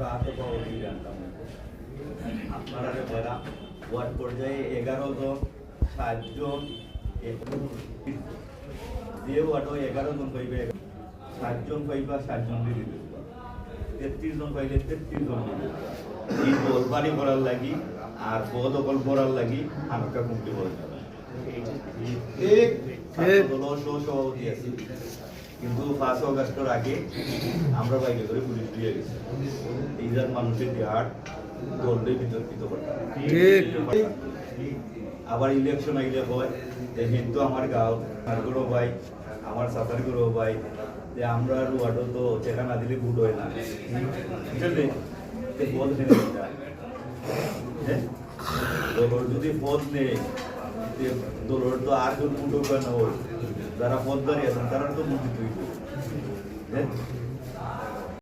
আমরা হাতে পাওয়া জানতাম পর্যায়ে এগারো জন সাতজন যে ওয়ার্ডও এগারো জন পাইবে সাতজন পাইবা সাতজন দিয়ে তেত্রিশ জন পাইলে তেত্রিশ জন এই করার লাগি আর পদ অকল করার লাগি হালকা কমতে বলে যাবে সভাপতি আছে? কিন্তু পাঁচ অগাস্টের আগে আমরা বাইরে করে পুলিশ দিয়ে গেছি। এইবার মানুষের বিহার বিতর্কিত আবার ইলেকশন আইলে হয় যে কিন্তু আমার গাঁও আমার গরো ভাই আমার সাঁতার গরো ভাই যে আমরা ওয়ার্ডও তো চেকা না দিলে গুড হয় না। বুঝলি? পদ নেই। হ্যাঁ? দলর যদি পদ নেই তে দলর তো আর কেউ গুড হবে না ওই যারা পদধারী আছেন তারা তো মন্ত্রিত হইব হ্যাঁ